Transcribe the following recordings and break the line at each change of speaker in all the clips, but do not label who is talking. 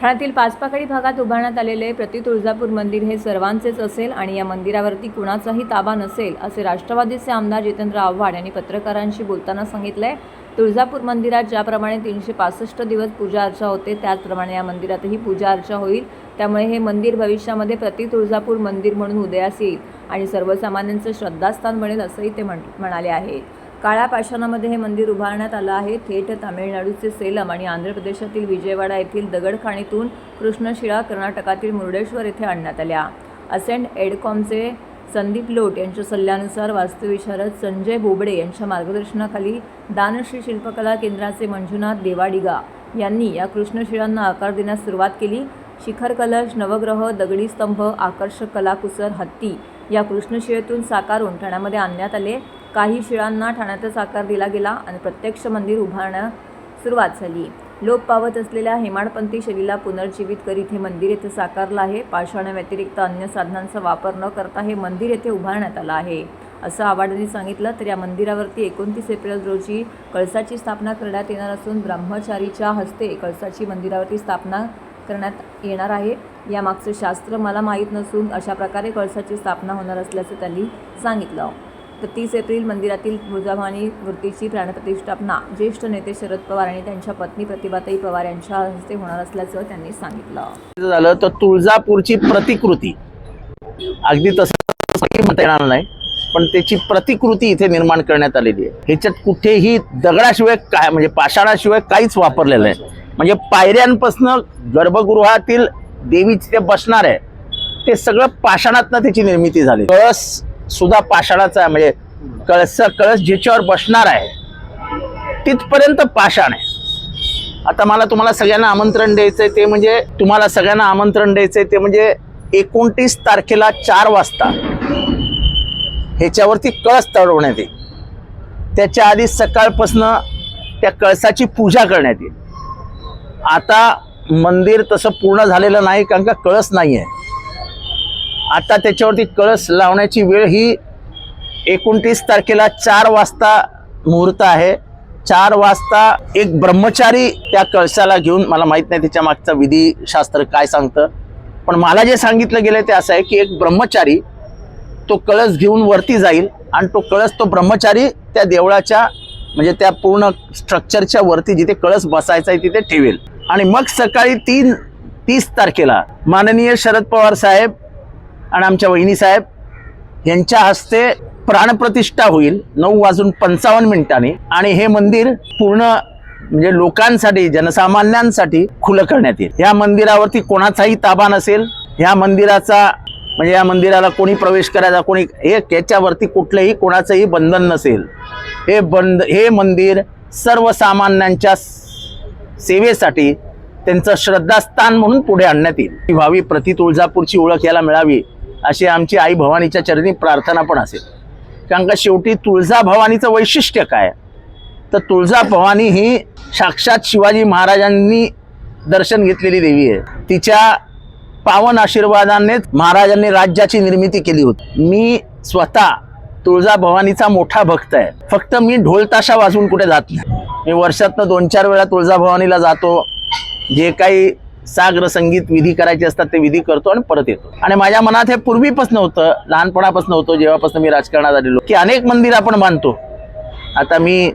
ठाण्यातील पाचपाकडी भागात उभारण्यात आलेले प्रति तुळजापूर मंदिर हे सर्वांचेच असेल आणि या मंदिरावरती कुणाचाही ताबा नसेल असे राष्ट्रवादीचे आमदार जितेंद्र आव्हाड यांनी पत्रकारांशी बोलताना सांगितलंय. तुळजापूर मंदिरात ज्याप्रमाणे तीनशे पासष्ट दिवस पूजा अर्चा होते त्याचप्रमाणे या मंदिरातही पूजा अर्चा होईल. त्यामुळे हे मंदिर भविष्यामध्ये प्रति तुळजापूर मंदिर म्हणून उदयास येईल आणि सर्वसामान्यांचं श्रद्धास्थान बनेल असंही ते म्हण म्हणाले आहे. काळ्या पाषाणामध्ये हे मंदिर उभारण्यात आलं आहे. थेट तामिळनाडूचे सेलम आणि आंध्र प्रदेशातील विजयवाडा येथील दगडखाणीतून कृष्णशिळा कर्नाटकातील मुर्डेश्वर येथे आणण्यात आल्या. असेंट एडकॉमचे संदीप लोट यांच्या सल्ल्यानुसार वास्तुविशारद संजय बोबडे यांच्या मार्गदर्शनाखाली दानश्री शिल्पकला केंद्राचे मंजुनाथ देवाडिगा यांनी या कृष्णशिळांना आकार देण्यास सुरुवात केली. शिखर कलश नवग्रह दगडी स्तंभ आकर्षक कलाकुसर हत्ती या कृष्णशिळेतून साकारून ठाण्यामध्ये आणण्यात आले. काही शिळांना ठाण्यातच आकार दिला गेला आणि प्रत्यक्ष मंदिर उभारण्यास सुरुवात झाली. लोप पावत असलेल्या हेमाडपंथी शैलीला पुनर्जीवित करीत हे मंदिर येथे साकारलं आहे. पाषाणाव्यतिरिक्त अन्य साधनांचा वापर न करता हे मंदिर येथे उभारण्यात आलं आहे. असं आवाडांनी सांगितलं तर या मंदिरावरती एकोणतीस एप्रिल रोजी कळसाची स्थापना करण्यात येणार असून ब्रह्मचारीच्या हस्ते कळसाची मंदिरावरती स्थापना करण्यात येणार आहे. यामागचं शास्त्र मला माहीत नसून अशा प्रकारे कळसाची स्थापना होणार असल्याचं त्यांनी सांगितलं. तर तीस एप्रिल मंदिरातील तुळजाभवानी मूर्तीची प्राणप्रतिष्ठापना ज्येष्ठ नेते शरद पवार आणि त्यांच्या पत्नी प्रतिभाताई पवार यांच्या हस्ते होणार असल्याचं त्यांनी सांगितलं.
झालं तर तुळजापूरची प्रतिकृती. अगदी तसं म्हणता येणार नाही पण त्याची प्रतिकृती इथे निर्माण करण्यात आलेली आहे. ह्याच्यात कुठेही दगडाशिवाय काय म्हणजे पाषाणाशिवाय काहीच वापरलेलं आहे म्हणजे पायऱ्यांपासून गर्भगृहातील देवीचे ते बसणार आहे ते सगळं पाषाणातनं त्याची निर्मिती झाली. कळस सुद्धा पाषाणाचा आहे. म्हणजे कळस कळस ज्याच्यावर बसणार आहे तिथपर्यंत पाषाण आहे. आता मला तुम्हाला सगळ्यांना आमंत्रण द्यायचंय ते म्हणजे तुम्हाला सगळ्यांना आमंत्रण द्यायचंय ते म्हणजे एकोणतीस तारखेला चार वाजता ह्याच्यावरती कळस चढवण्यात येईल. त्याच्या आधी सकाळपासनं त्या कळसाची पूजा करण्यात येईल. आता मंदिर तसं पूर्ण झालेलं नाही कारण का कळस नाही आहे आता त्याच्यावरती कळस लावण्याची वेळ ही एकोणतीस तारखेला चार वाजता मुहूर्त आहे. चार वाजता एक ब्रह्मचारी त्या कळसाला घेऊन मला माहीत नाही त्याच्या मागचा विधीशास्त्र काय सांगतं पण मला जे सांगितलं गेलं ते असं आहे की एक ब्रह्मचारी तो कळस घेऊन वरती जाईल आणि तो कळस तो ब्रह्मचारी त्या देवळाच्या म्हणजे त्या पूर्ण स्ट्रक्चरच्या वरती जिथे कळस बसायचा आहे तिथे ठेवेल. आणि मग सकाळी तीन तीस तारखेला माननीय शरद पवार साहेब आणि आमच्या वहिनी साहेब यांच्या हस्ते प्राणप्रतिष्ठा होईल. नऊ वाजून पंचावन्न मिनिटांनी. आणि हे मंदिर पूर्ण म्हणजे लोकांसाठी जनसामान्यांसाठी खुलं करण्यात येईल. या मंदिरावरती कोणाचाही ताबा नसेल. या मंदिराचा म्हणजे या मंदिराला कोणी प्रवेश करायचा कोणी हे त्याच्यावरती कुठलंही कोणाचंही बंधन नसेल. हे बंद हे मंदिर सर्वसामान्यांच्या सेवेसाठी त्यांचं श्रद्धास्थान म्हणून पुढे आणण्यात येईल. ही व्हावी. प्रति तुळजापूरची ओळख याला मिळावी. अशी आमची आई भवानीच्या चरणी प्रार्थना पण असेल. कारण का शेवटी तुळजा भवानीचं वैशिष्ट्य काय? तर तुळजा भवानी ही साक्षात शिवाजी महाराजांनी दर्शन घेतलेली देवी आहे. तिच्या पावन आशीर्वादानेच महाराजांनी राज्याची निर्मिती केली होती. मी स्वतः तुळजा भवानीचा मोठा भक्त आहे. फक्त मी ढोलताशा वाजवून कुठे जात नाही. मी वर्षातनं दोन चार वेळा तुळजा भवानीला जातो. जे काही सागर संगीत विधी करायचे असतात ते विधी करतो आणि परत येतो. आणि माझ्या मनात हे पूर्वीपासून होतं लहानपणापासून होतं जेव्हापासून मी राजकारणात आलेलो की अनेक मंदिर आपण बांधतो. आता मी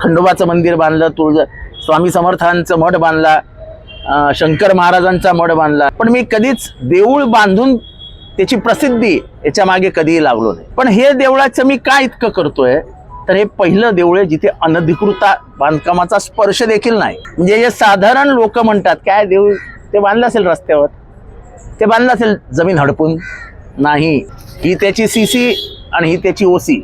खंडोबाचं मंदिर बांधलं तुळजा स्वामी समर्थांचं मठ बांधला शंकर महाराजांचा मठ बांधला. पण मी कधीच देऊळ बांधून त्याची प्रसिद्धी याच्या मागे कधीही लागलो नाही. पण हे देवळाचं मी काय इतकं करतोय? तर हे पहिलं देऊळ आहे जिथे अनधिकृत बांधकामाचा स्पर्श देखील नाही. म्हणजे जे साधारण लोक म्हणतात काय देऊळ? ते बांधलं असेल रस्त्यावर. ते बांधलं असेल जमीन हडपून. नाही. ही त्याची सी सी आणि ही त्याची ओसी